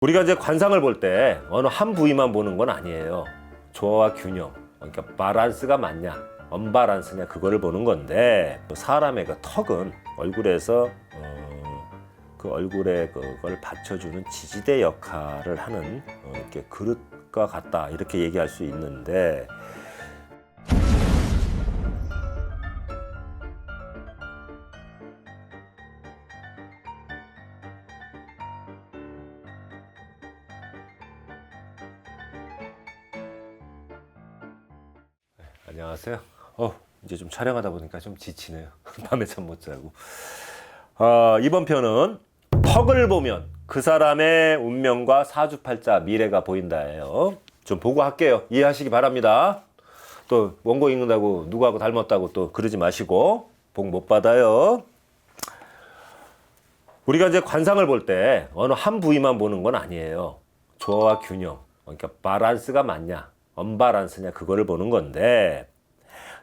우리가 이제 관상을 볼 때 어느 한 부위만 보는 건 아니에요. 조화와 균형, 그러니까 바란스가 맞냐, 언바란스냐 그거를 보는 건데 사람의 그 턱은 얼굴에서 어, 그 얼굴에 그걸 받쳐주는 지지대 역할을 하는 어, 이렇게 그릇과 같다 이렇게 얘기할 수 있는데 좀 촬영하다 보니까 좀 지치네요. 밤에 잠 못 자고. 어, 이번 편은 턱을 보면 그 사람의 운명과 사주팔자 미래가 보인다예요. 좀 보고 할게요. 이해하시기 바랍니다. 또 원고 읽는다고 누구하고 닮았다고 또 그러지 마시고 복 못 받아요. 우리가 이제 관상을 볼 때 어느 한 부위만 보는 건 아니에요. 조화와 균형, 그러니까 바란스가 맞냐, 언바란스냐 그거를 보는 건데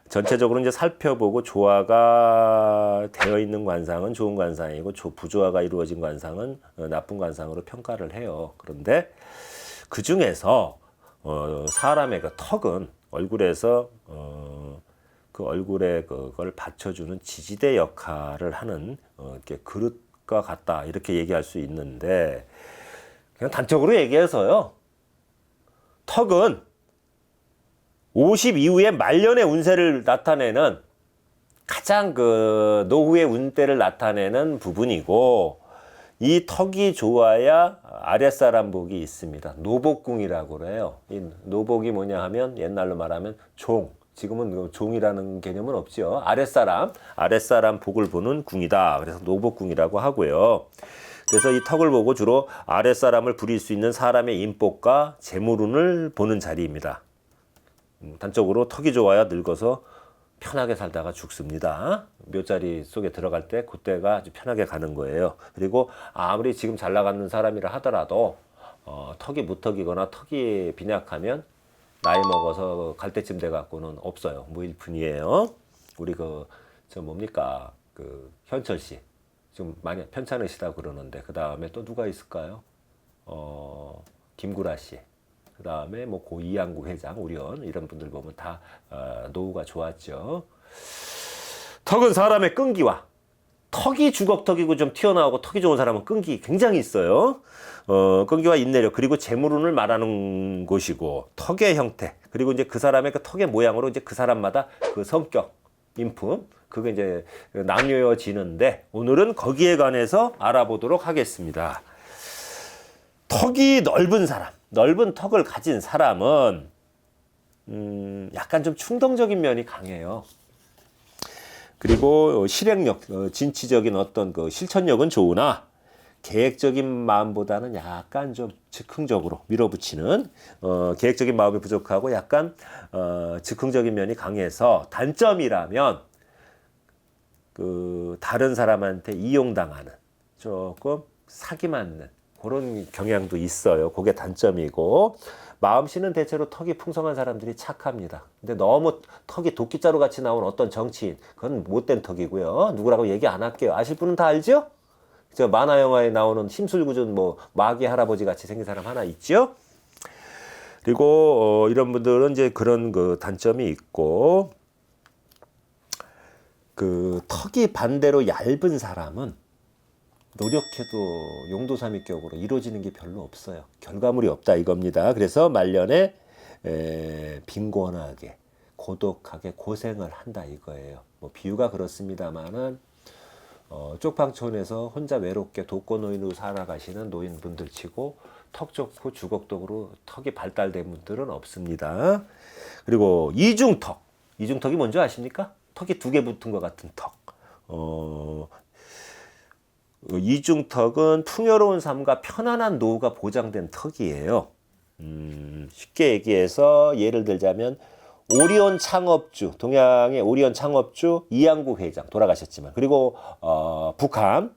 전체적으로 이제 살펴보고 조화가 되어 있는 관상은 좋은 관상이고 조- 부조화가 이루어진 관상은 어, 나쁜 관상으로 평가를 해요. 그런데 그 중에서 어, 사람의 그 턱은 얼굴에서 어, 그 얼굴에 그걸 받쳐주는 지지대 역할을 하는 어, 이렇게 그릇과 같다 이렇게 얘기할 수 있는데 그냥 단적으로 얘기해서요. 턱은 50 이후에 말년의 운세를 나타내는 가장 그 노후의 운대를 나타내는 부분이고 이 턱이 좋아야 아랫사람 복이 있습니다. 노복궁이라고 그래요. 이 노복이 뭐냐 하면 옛날로 말하면 종. 지금은 그 종이라는 개념은 없지요. 아랫사람, 아랫사람 복을 보는 궁이다. 그래서 노복궁이라고 하고요. 그래서 이 턱을 보고 주로 아랫사람을 부릴 수 있는 사람의 인복과 재물운을 보는 자리입니다. 음, 단적으로 턱이 좋아야 늙어서 편하게 살다가 죽습니다. 묘자리 속에 들어갈 때 그때가 아주 편하게 가는 거예요. 그리고 아무리 지금 잘 나가는 사람이라 하더라도 어, 턱이 무턱이거나 턱이 빈약하면 나이 먹어서 갈 때쯤 돼 갖고는 없어요. 무일푼이에요. 우리 그 저 뭡니까 그 현철 씨 지금 많이 편찮으시다 그러는데 그 다음에 또 누가 있을까요? 어 김구라 씨. 그 다음에 뭐 고 이양구 회장, 우리원 이런 분들 보면 다 어, 노후가 좋았죠. 턱은 사람의 끈기와 턱이 주걱턱이고 좀 튀어나오고 턱이 좋은 사람은 끈기 굉장히 있어요. 어, 끈기와 인내력 그리고 재물운을 말하는 것이고 턱의 형태 그리고 이제 그 사람의 그 턱의 모양으로 이제 그 사람마다 그 성격, 인품 그게 이제 나뉘어지는데 오늘은 거기에 관해서 알아보도록 하겠습니다. 턱이 넓은 사람, 넓은 턱을 가진 사람은 음, 약간 좀 충동적인 면이 강해요. 그리고 실행력, 어, 진취적인 어떤 그 실천력은 좋으나 계획적인 마음보다는 약간 좀 즉흥적으로 밀어붙이는 어, 계획적인 마음이 부족하고 약간 어, 즉흥적인 면이 강해서 단점이라면 그 다른 사람한테 이용당하는 조금 사기 맞는 그런 경향도 있어요. 그게 단점이고 마음씨는 대체로 턱이 풍성한 사람들이 착합니다. 근데 너무 턱이 도끼자루 같이 나온 어떤 정치인 그건 못된 턱이고요. 누구라고 얘기 안 할게요. 아실 분은 다 알죠? 저 만화 영화에 나오는 심술궂은 뭐 마귀 할아버지 같이 생긴 사람 하나 있죠? 그리고 어, 이런 분들은 이제 그런 그 단점이 있고 그 턱이 반대로 얇은 사람은 노력해도 용도삼위격으로 이루어지는 게 별로 없어요. 결과물이 없다 이겁니다. 그래서 말년에 에, 빈곤하게 고독하게 고생을 한다 이거예요. 뭐 비유가 그렇습니다만은 어, 쪽방촌에서 혼자 외롭게 독거노인으로 살아가시는 노인분들 치고 턱 좋고 주걱턱으로 턱이 발달된 분들은 없습니다. 그리고 이중턱. 이중턱이 뭔지 아십니까? 턱이 두 개 붙은 것 같은 턱. 어, 이중턱은 풍요로운 삶과 편안한 노후가 보장된 턱이에요. 음, 쉽게 얘기해서 예를 들자면 오리온 창업주, 동양의 오리온 창업주 이양구 회장 돌아가셨지만 그리고 어, 북한,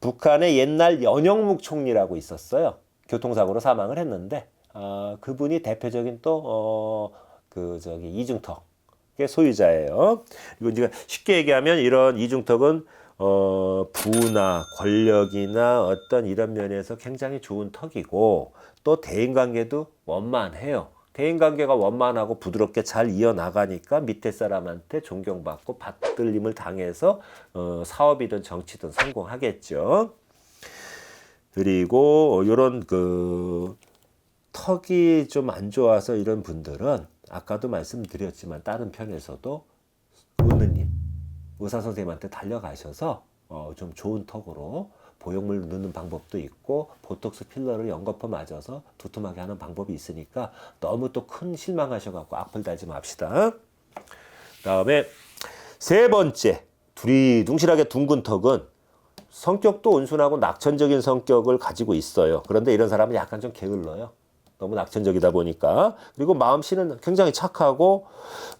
북한의 옛날 연영묵 총리라고 있었어요. 교통사고로 사망을 했는데 어, 그분이 대표적인 또 어, 그 저기 이중턱의 소유자예요. 이거 이제 쉽게 얘기하면 이런 이중턱은 어, 부나 권력이나 어떤 이런 면에서 굉장히 좋은 턱이고 또 대인관계도 원만해요. 대인관계가 원만하고 부드럽게 잘 이어나가니까 밑에 사람한테 존경받고 받들림을 당해서 어, 사업이든 정치든 성공하겠죠. 그리고 이런 그 턱이 좀 안 좋아서 이런 분들은 아까도 말씀드렸지만 다른 편에서도 의느님 의사 선생님한테 달려가셔서 어, 좀 좋은 턱으로 보형물 넣는 방법도 있고 보톡스 필러를 연거푸 맞아서 두툼하게 하는 방법이 있으니까 너무 또 큰 실망하셔갖고 악플 달지 맙시다. 다음에 세 번째 두리둥실하게 둥근 턱은 성격도 온순하고 낙천적인 성격을 가지고 있어요. 그런데 이런 사람은 약간 좀 게을러요. 너무 낙천적이다 보니까 그리고 마음 씨는 굉장히 착하고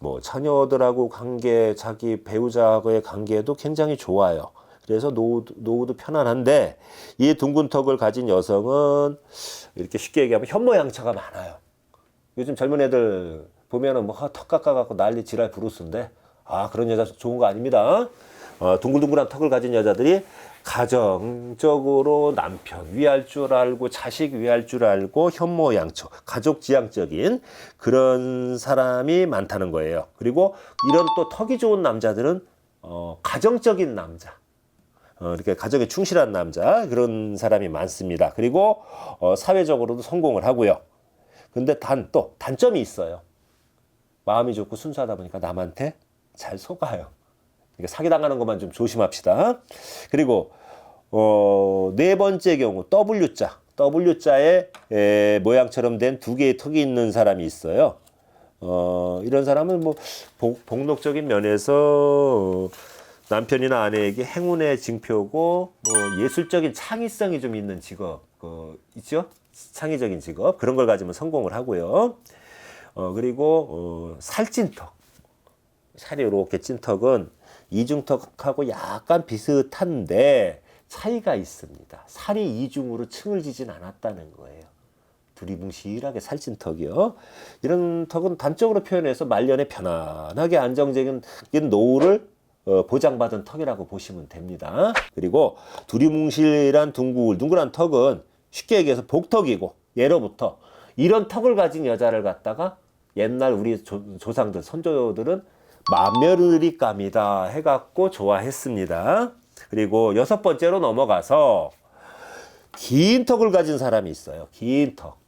뭐 자녀들하고 관계 자기 배우자와의 관계도 굉장히 좋아요. 그래서 노후도, 노후도 편안한데 이 둥근 턱을 가진 여성은 이렇게 쉽게 얘기하면 현모양처가 많아요. 요즘 젊은 애들 보면은 뭐턱 깎아갖고 난리 지랄 브루스인데 아 그런 여자 좋은 거 아닙니다. 어, 둥글둥글한 턱을 가진 여자들이 가정적으로 남편 위할 줄 알고 자식 위할 줄 알고 현모양처 가족 지향적인 그런 사람이 많다는 거예요. 그리고 이런 또 턱이 좋은 남자들은 어, 가정적인 남자. 어, 이렇게 가정에 충실한 남자 그런 사람이 많습니다. 그리고 어, 사회적으로도 성공을 하고요. 근데 단 또 단점이 있어요. 마음이 좋고 순수하다 보니까 남한테 잘 속아요. 그러니까 사기 당하는 것만 좀 조심합시다. 그리고 어, 네 번째 경우 W자, W자의 에, 모양처럼 된 두 개의 턱이 있는 사람이 있어요. 어, 이런 사람은 뭐 복, 복록적인 면에서 어, 남편이나 아내에게 행운의 징표고 뭐 예술적인 창의성이 좀 있는 직업 그 있죠? 창의적인 직업 그런 걸 가지면 성공을 하고요. 어, 그리고 어, 살찐 턱 살이 이렇게 찐 턱은 이중턱하고 약간 비슷한데 차이가 있습니다. 살이 이중으로 층을 지진 않았다는 거예요. 두리뭉실하게 살찐 턱이요. 이런 턱은 단적으로 표현해서 말년에 편안하게 안정적인 노후를 어, 보장받은 턱이라고 보시면 됩니다. 그리고 두리뭉실한 둥글 둥글한 턱은 쉽게 얘기해서 복턱이고 예로부터 이런 턱을 가진 여자를 갖다가 옛날 우리 조, 조상들 선조들은 만며느리감이다 해갖고 좋아했습니다. 그리고 여섯 번째로 넘어가서 긴 턱을 가진 사람이 있어요. 긴 턱.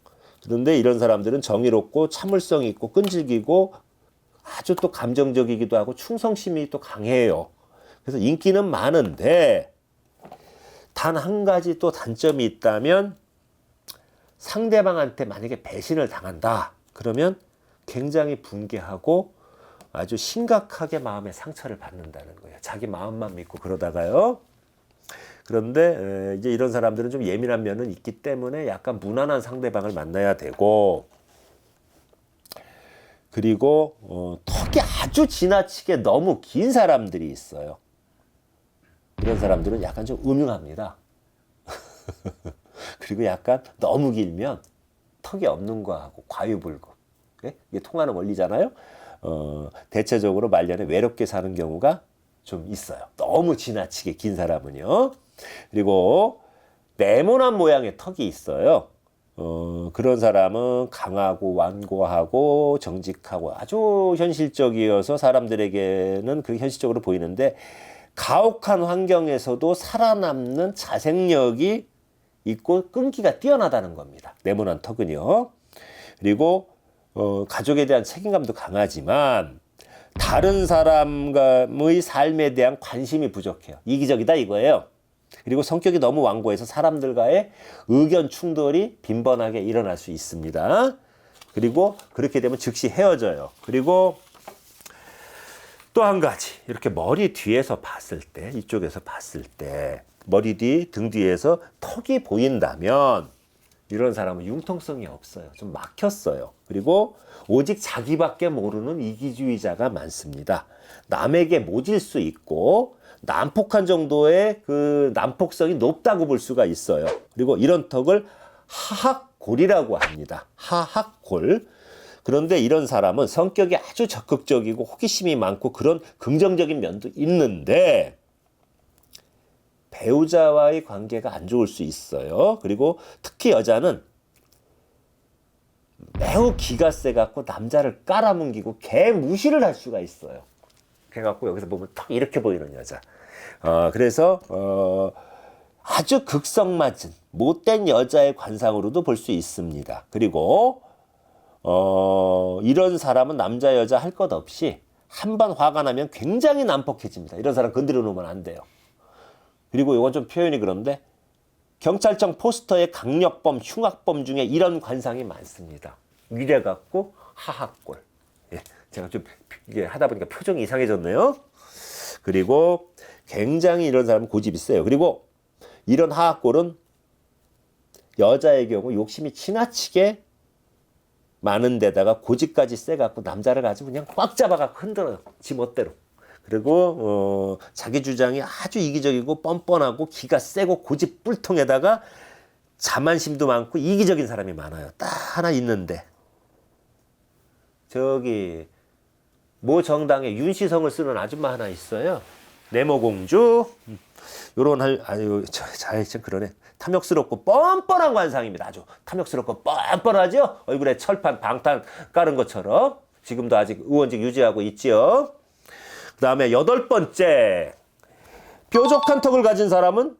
그런데 이런 사람들은 정의롭고 참을성이 있고 끈질기고 아주 또 감정적이기도 하고 충성심이 또 강해요. 그래서 인기는 많은데 단 한 가지 또 단점이 있다면 상대방한테 만약에 배신을 당한다. 그러면 굉장히 분개하고 아주 심각하게 마음의 상처를 받는다는 거예요. 자기 마음만 믿고 그러다가요. 그런데 이제 이런 사람들은 좀 예민한 면은 있기 때문에 약간 무난한 상대방을 만나야 되고 그리고 어, 턱이 아주 지나치게 너무 긴 사람들이 있어요. 이런 사람들은 약간 좀 음흉합니다. 그리고 약간 너무 길면 턱이 없는 거하고 과유불급. 예? 이게 통하는 원리잖아요. 어, 대체적으로 말년에 외롭게 사는 경우가 좀 있어요. 너무 지나치게 긴 사람은요. 그리고 네모난 모양의 턱이 있어요. 어, 그런 사람은 강하고 완고하고 정직하고 아주 현실적이어서 사람들에게는 그 현실적으로 보이는데 가혹한 환경에서도 살아남는 자생력이 있고 끈기가 뛰어나다는 겁니다. 네모난 턱은요. 그리고 어, 가족에 대한 책임감도 강하지만 다른 사람의 삶에 대한 관심이 부족해요. 이기적이다 이거예요. 그리고 성격이 너무 완고해서 사람들과의 의견 충돌이 빈번하게 일어날 수 있습니다. 그리고 그렇게 되면 즉시 헤어져요. 그리고 또 한 가지 이렇게 머리 뒤에서 봤을 때 이쪽에서 봤을 때 머리 뒤 등 뒤에서 턱이 보인다면 이런 사람은 융통성이 없어요. 좀 막혔어요. 그리고 오직 자기밖에 모르는 이기주의자가 많습니다. 남에게 모질 수 있고 난폭한 정도의 그 난폭성이 높다고 볼 수가 있어요. 그리고 이런 턱을 하학골이라고 합니다. 하학골. 그런데 이런 사람은 성격이 아주 적극적이고 호기심이 많고 그런 긍정적인 면도 있는데 배우자와의 관계가 안 좋을 수 있어요. 그리고 특히 여자는 매우 기가 세갖고 남자를 깔아뭉기고 개 무시를 할 수가 있어요. 그래갖고 여기서 보면 턱 이렇게 보이는 여자. 어, 그래서 어, 아주 극성 맞은 못된 여자의 관상으로도 볼 수 있습니다. 그리고 어, 이런 사람은 남자 여자 할 것 없이 한 번 화가 나면 굉장히 난폭해집니다. 이런 사람 건드려 놓으면 안 돼요. 그리고 이건 좀 표현이 그런데 경찰청 포스터의 강력범, 흉악범 중에 이런 관상이 많습니다. 이래 갖고 하하골. 예, 제가 좀 이게 하다 보니까 표정이 이상해졌네요. 그리고 굉장히 이런 사람은 고집이 세요. 그리고 이런 하하골은 여자의 경우 욕심이 지나치게 많은 데다가 고집까지 세갖고 남자를 아주 그냥 꽉 잡아갖고 흔들어요. 지 멋대로. 그리고 어, 자기 주장이 아주 이기적이고 뻔뻔하고 기가 세고 고집 뿔통에다가 자만심도 많고 이기적인 사람이 많아요. 딱 하나 있는데 저기 모 정당에 윤시성을 쓰는 아줌마 하나 있어요. 네모공주 음, 요런 할 아유 저참 그러네 탐욕스럽고 뻔뻔한 관상입니다. 아주 탐욕스럽고 뻔뻔하죠. 얼굴에 철판 방탄 깔은 것처럼 지금도 아직 의원직 유지하고 있지요. 그 다음에 여덟 번째 뾰족한 턱을 가진 사람은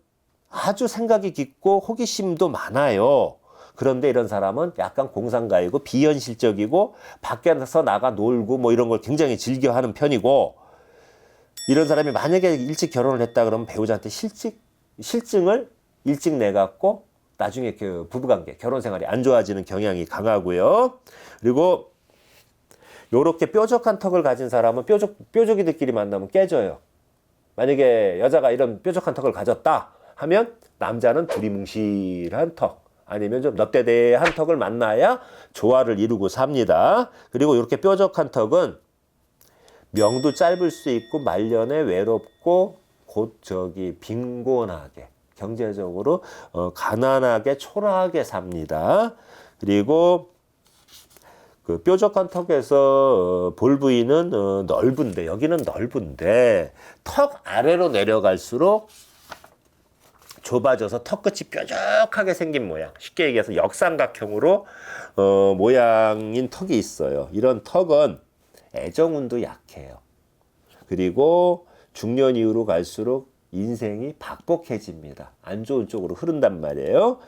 아주 생각이 깊고 호기심도 많아요. 그런데 이런 사람은 약간 공상가이고 비현실적이고 밖에서 나가 놀고 뭐 이런 걸 굉장히 즐겨하는 편이고 이런 사람이 만약에 일찍 결혼을 했다 그러면 배우자한테 실직 실증을 일찍 내 갖고 나중에 그 부부관계 결혼 생활이 안 좋아지는 경향이 강하고요. 그리고 요렇게 뾰족한 턱을 가진 사람은 뾰족 뾰족이들끼리 만나면 깨져요. 만약에 여자가 이런 뾰족한 턱을 가졌다 하면 남자는 두리뭉실한 턱 아니면 좀 넙대대한 턱을 만나야 조화를 이루고 삽니다. 그리고 이렇게 뾰족한 턱은 명도 짧을 수 있고 말년에 외롭고 곧 저기 빈곤하게 경제적으로 어, 가난하게 초라하게 삽니다. 그리고 그 뾰족한 턱에서 어, 볼 부위는 어, 넓은데 여기는 넓은데 턱 아래로 내려갈수록 좁아져서 턱 끝이 뾰족하게 생긴 모양. 쉽게 얘기해서 역삼각형으로 어, 모양인 턱이 있어요. 이런 턱은 애정운도 약해요. 그리고 중년 이후로 갈수록 인생이 박복해집니다. 안 좋은 쪽으로 흐른단 말이에요.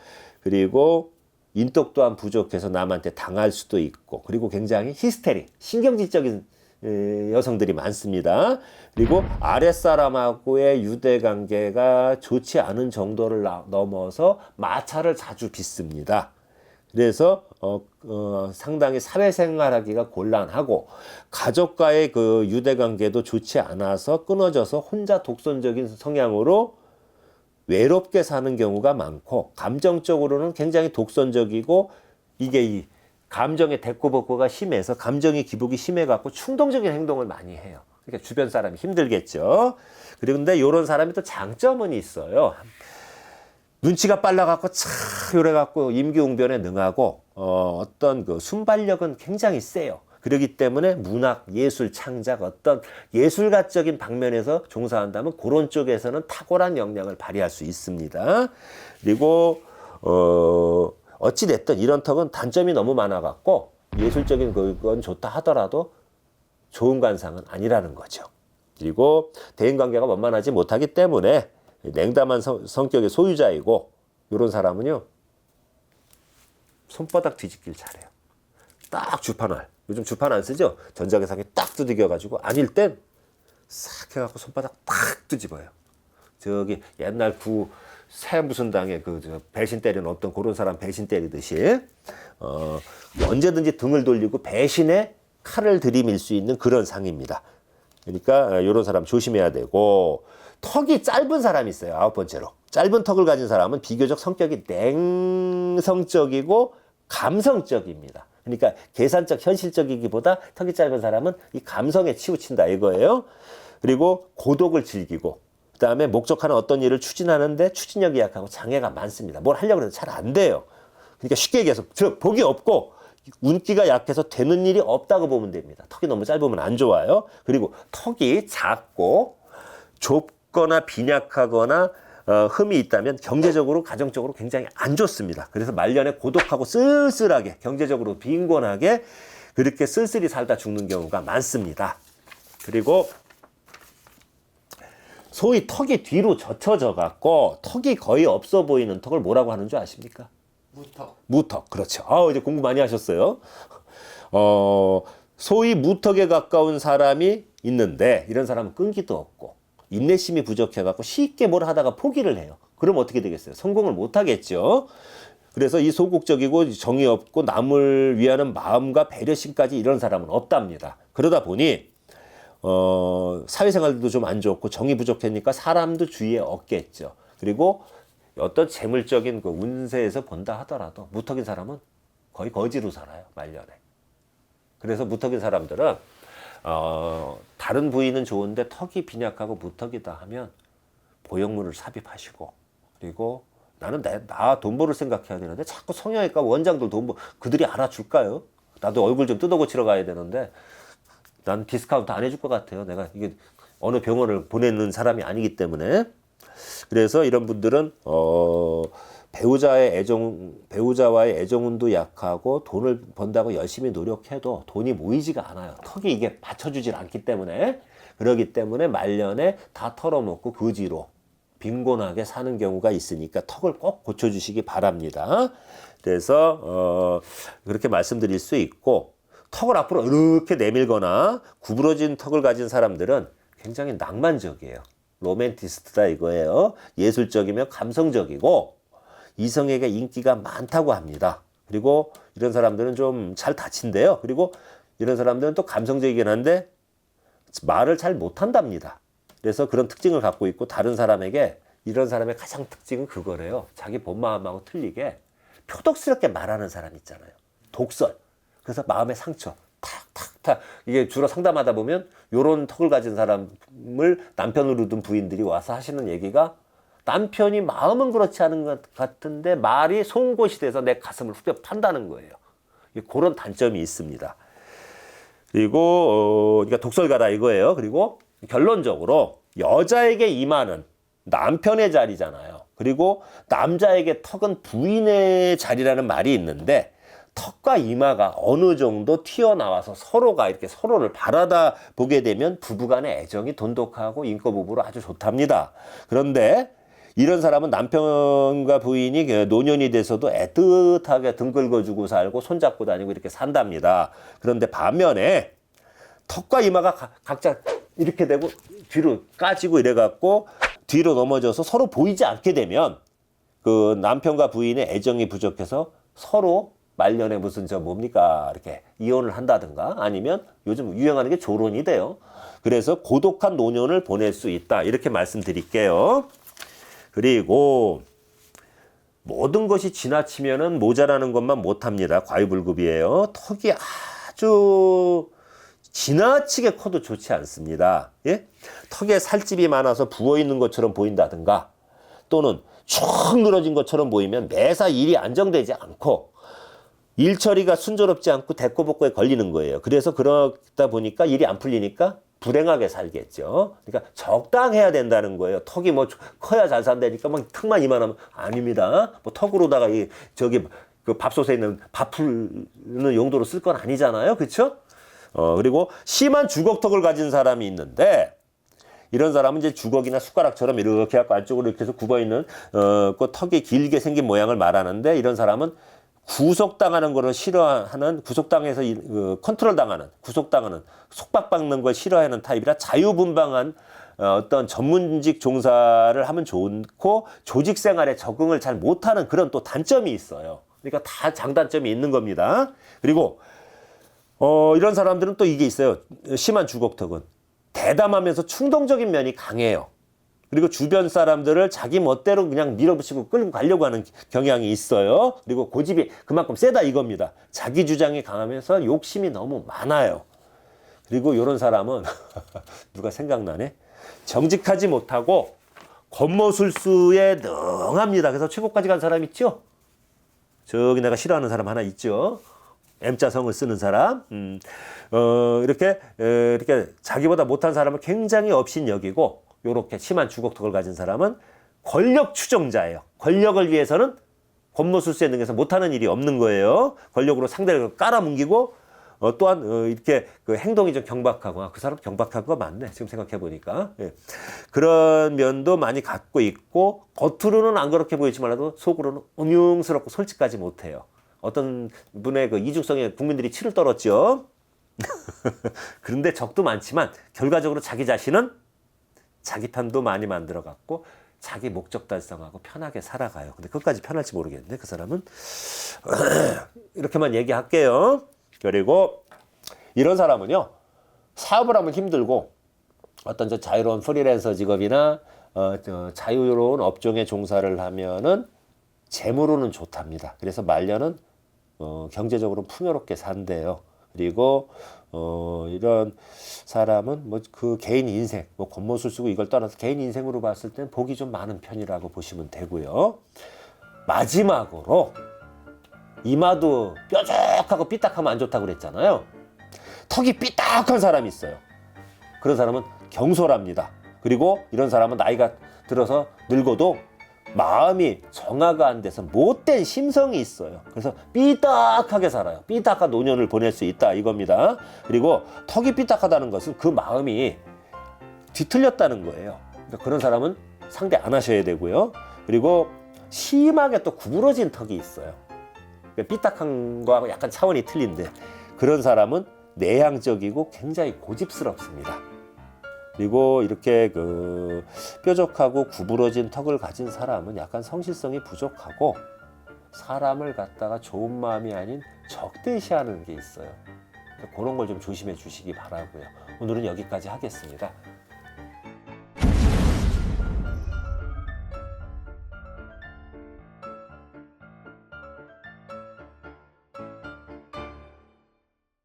그리고 인덕 또한 부족해서 남한테 당할 수도 있고 그리고 굉장히 히스테리, 신경질적인 에, 여성들이 많습니다. 그리고 아랫사람하고의 유대 관계가 좋지 않은 정도를 나- 넘어서 마찰을 자주 빚습니다. 그래서 어, 어, 상당히 사회생활하기가 곤란하고 가족과의 그 유대 관계도 좋지 않아서 끊어져서 혼자 독선적인 성향으로 외롭게 사는 경우가 많고 감정적으로는 굉장히 독선적이고 이게 이 감정의 대꾸복구가 심해서 감정의 기복이 심해 갖고 충동적인 행동을 많이 해요. 그러니까 주변 사람이 힘들겠죠. 그런데 이런 사람이 또 장점은 있어요. 눈치가 빨라갖고 차 요래 갖고 임기응변에 능하고 어, 어떤 그 순발력은 굉장히 세요. 그렇기 때문에 문학, 예술, 창작 어떤 예술가적인 방면에서 종사한다면 그런 쪽에서는 탁월한 역량을 발휘할 수 있습니다. 그리고 어 어찌 됐든 이런 턱은 단점이 너무 많아 갖고 예술적인 그건 좋다 하더라도 좋은 관상은 아니라는 거죠. 그리고 대인 관계가 원만하지 못하기 때문에 냉담한 성, 성격의 소유자이고 이런 사람은요 손바닥 뒤집길 잘해요. 딱 주판알. 요즘 주판 안 쓰죠? 전자계상에 딱 두들겨가지고 아닐 땐 싹 해갖고 손바닥 탁 뒤집어요. 저기 옛날 구 새 무슨 당에 그저 배신 때리는 어떤 그런 사람 배신 때리듯이 어, 언제든지 등을 돌리고 배신에 칼을 들이밀 수 있는 그런 상입니다. 그러니까 이런 사람 조심해야 되고 턱이 짧은 사람이 있어요. 아홉 번째로 짧은 턱을 가진 사람은 비교적 성격이 냉성적이고 감성적입니다. 그러니까 계산적 현실적이기보다 턱이 짧은 사람은 이 감성에 치우친다 이거예요. 그리고 고독을 즐기고 그다음에 목적하는 어떤 일을 추진하는데 추진력이 약하고 장애가 많습니다. 뭘 하려고 해도 잘 안 돼요. 그러니까 쉽게 얘기해서 즉 복이 없고 운기가 약해서 되는 일이 없다고 보면 됩니다. 턱이 너무 짧으면 안 좋아요. 그리고 턱이 작고 좁거나 빈약하거나 어, 흠이 있다면 경제적으로 가정적으로 굉장히 안 좋습니다. 그래서 말년에 고독하고 쓸쓸하게 경제적으로 빈곤하게 그렇게 쓸쓸히 살다 죽는 경우가 많습니다. 그리고 소위 턱이 뒤로 젖혀져 갖고 턱이 거의 없어 보이는 턱을 뭐라고 하는 줄 아십니까? 무턱. 무턱. 그렇죠. 아, 이제 공부 많이 하셨어요. 어, 소위 무턱에 가까운 사람이 있는데 이런 사람은 끈기도 없고 인내심이 부족해 갖고 쉽게 뭘 하다가 포기를 해요. 그럼 어떻게 되겠어요? 성공을 못 하겠죠. 그래서 이 소극적이고 정이 없고 남을 위하는 마음과 배려심까지 이런 사람은 없답니다. 그러다 보니 어, 사회생활도 좀 안 좋고 정이 부족하니까 사람도 주위에 없겠죠. 그리고 어떤 재물적인 그 운세에서 본다 하더라도 무턱인 사람은 거의 거지로 살아요 말년에. 그래서 무턱인 사람들은 어, 다른 부위는 좋은데 턱이 빈약하고 무턱이다 하면 보형물을 삽입하시고 그리고 나는 나 돈 벌을 생각해야 되는데 자꾸 성형외과 원장들 돈 벌, 그들이 알아줄까요? 나도 얼굴 좀 뜯어 고치러 가야 되는데 난 디스카운트 안 해줄 것 같아요. 내가 이게 어느 병원을 보내는 사람이 아니기 때문에 그래서 이런 분들은 어 배우자의 애정 배우자와의 애정운도 약하고 돈을 번다고 열심히 노력해도 돈이 모이지가 않아요. 턱이 이게 받쳐주질 않기 때문에 그러기 때문에 말년에 다 털어먹고 거지로 빈곤하게 사는 경우가 있으니까 턱을 꼭 고쳐주시기 바랍니다. 그래서 어 그렇게 말씀드릴 수 있고 턱을 앞으로 이렇게 내밀거나 구부러진 턱을 가진 사람들은 굉장히 낭만적이에요. 로맨티스트다 이거예요. 예술적이며 감성적이고 이성에게 인기가 많다고 합니다. 그리고 이런 사람들은 좀 잘 다친대요. 그리고 이런 사람들은 또 감성적이긴 한데 말을 잘 못한답니다. 그래서 그런 특징을 갖고 있고 다른 사람에게 이런 사람의 가장 특징은 그거래요. 자기 본 마음하고 틀리게 표독스럽게 말하는 사람 있잖아요. 독설. 그래서 마음의 상처. 탁탁탁 이게 주로 상담하다 보면 요런 턱을 가진 사람을 남편으로 둔 부인들이 와서 하시는 얘기가 남편이 마음은 그렇지 않은 것 같은데 말이 송곳이 돼서 내 가슴을 후벼 판다는 거예요. 그런 단점이 있습니다. 그리고 어, 그러니까 독설가다 이거예요. 그리고 결론적으로 여자에게 이마는 남편의 자리잖아요. 그리고 남자에게 턱은 부인의 자리라는 말이 있는데 턱과 이마가 어느 정도 튀어나와서 서로가 이렇게 서로를 바라다 보게 되면 부부간의 애정이 돈독하고 인과 부부로 아주 좋답니다. 그런데 이런 사람은 남편과 부인이 그 노년이 돼서도 애틋하게 등 긁어주고 살고 손잡고 다니고 이렇게 산답니다. 그런데 반면에 턱과 이마가 가- 각자 이렇게 되고 뒤로 까지고 이래갖고 뒤로 넘어져서 서로 보이지 않게 되면 그 남편과 부인의 애정이 부족해서 서로 말년에 무슨 저 뭡니까 이렇게 이혼을 한다든가 아니면 요즘 유행하는 게 조론이 돼요. 그래서 고독한 노년을 보낼 수 있다 이렇게 말씀드릴게요. 그리고 모든 것이 지나치면은 모자라는 것만 못합니다. 과유불급이에요. 턱이 아주 지나치게 커도 좋지 않습니다. 예? 턱에 살집이 많아서 부어 있는 것처럼 보인다든가 또는 축 늘어진 것처럼 보이면 매사 일이 안정되지 않고 일 처리가 순조롭지 않고 대꼬복고에 걸리는 거예요. 그래서 그러다 보니까 일이 안 풀리니까 불행하게 살겠죠. 그러니까 적당해야 된다는 거예요. 턱이 뭐 커야 잘 산다니까 막 턱만 이만하면 아닙니다. 뭐 턱으로다가 이 저기 그 밥솥에 있는 밥 풀는 용도로 쓸 건 아니잖아요. 그렇죠? 어 그리고 심한 주걱턱을 가진 사람이 있는데 이런 사람은 이제 주걱이나 숟가락처럼 이렇게 해갖고 안쪽으로 이렇게 해서 굽어 있는 어 그 턱이 길게 생긴 모양을 말하는데 이런 사람은 구속당하는 거를 싫어하는 구속당해서 이- 그 컨트롤 당하는 구속당하는 속박받는 걸 싫어하는 타입이라 자유분방한 어, 어떤 전문직 종사를 하면 좋고 조직 생활에 적응을 잘 못하는 그런 또 단점이 있어요. 그러니까 다 장단점이 있는 겁니다. 그리고 어, 이런 사람들은 또 이게 있어요. 심한 주걱턱은 대담하면서 충동적인 면이 강해요. 그리고 주변 사람들을 자기 멋대로 그냥 밀어붙이고 끌고 가려고 하는 경향이 있어요. 그리고 고집이 그만큼 세다 이겁니다. 자기 주장이 강하면서 욕심이 너무 많아요. 그리고 이런 사람은 누가 생각나네? 정직하지 못하고 겉모술수에 능합니다. 그래서 최고까지 간 사람 있죠? 저기 내가 싫어하는 사람 하나 있죠. M자 성을 쓰는 사람, 음, 어, 이렇게, 에, 이렇게 자기보다 못한 사람을 굉장히 업신 여기고, 요렇게 심한 주걱턱을 가진 사람은 권력 추종자예요. 권력을 위해서는 권모술수에 능해서 못하는 일이 없는 거예요. 권력으로 상대를 깔아뭉기고 어, 또한 어, 이렇게 그 행동이 좀 경박하고 아, 그 사람 경박한 거 맞네 지금 생각해 보니까 예. 그런 면도 많이 갖고 있고 겉으로는 안 그렇게 보이지만라도 속으로는 음흉스럽고 솔직하지 못해요. 어떤 분의 그 이중성에 국민들이 치를 떨었죠. 그런데 적도 많지만 결과적으로 자기 자신은 자기 편도 많이 만들어 갖고 자기 목적 달성하고 편하게 살아가요. 근데 끝까지 편할지 모르겠는데 그 사람은 이렇게만 얘기할게요. 그리고 이런 사람은요 사업을 하면 힘들고 어떤 저 자유로운 프리랜서 직업이나 어, 저 자유로운 업종에 종사를 하면은 재물로는 좋답니다. 그래서 말년은 어, 경제적으로 풍요롭게 산대요. 그리고 어, 이런 사람은 뭐 그 개인 인생, 뭐 겉모술 쓰고 이걸 떠나서 개인 인생으로 봤을 땐 복이 좀 많은 편이라고 보시면 되고요. 마지막으로 이마도 뾰족하고 삐딱하면 안 좋다고 그랬잖아요. 턱이 삐딱한 사람이 있어요. 그런 사람은 경솔합니다. 그리고 이런 사람은 나이가 들어서 늙어도 마음이 정화가 안 돼서 못된 심성이 있어요. 그래서 삐딱하게 살아요. 삐딱한 노년을 보낼 수 있다 이겁니다. 그리고 턱이 삐딱하다는 것은 그 마음이 뒤틀렸다는 거예요. 그러니까 그런 사람은 상대 안 하셔야 되고요. 그리고 심하게 또 구부러진 턱이 있어요. 그러니까 삐딱한 거하고 약간 차원이 틀린데 그런 사람은 내향적이고 굉장히 고집스럽습니다. 그리고 이렇게 그 뾰족하고 구부러진 턱을 가진 사람은 약간 성실성이 부족하고 사람을 갖다가 좋은 마음이 아닌 적대시하는 게 있어요. 그런 걸 좀 조심해 주시기 바라고요. 오늘은 여기까지 하겠습니다.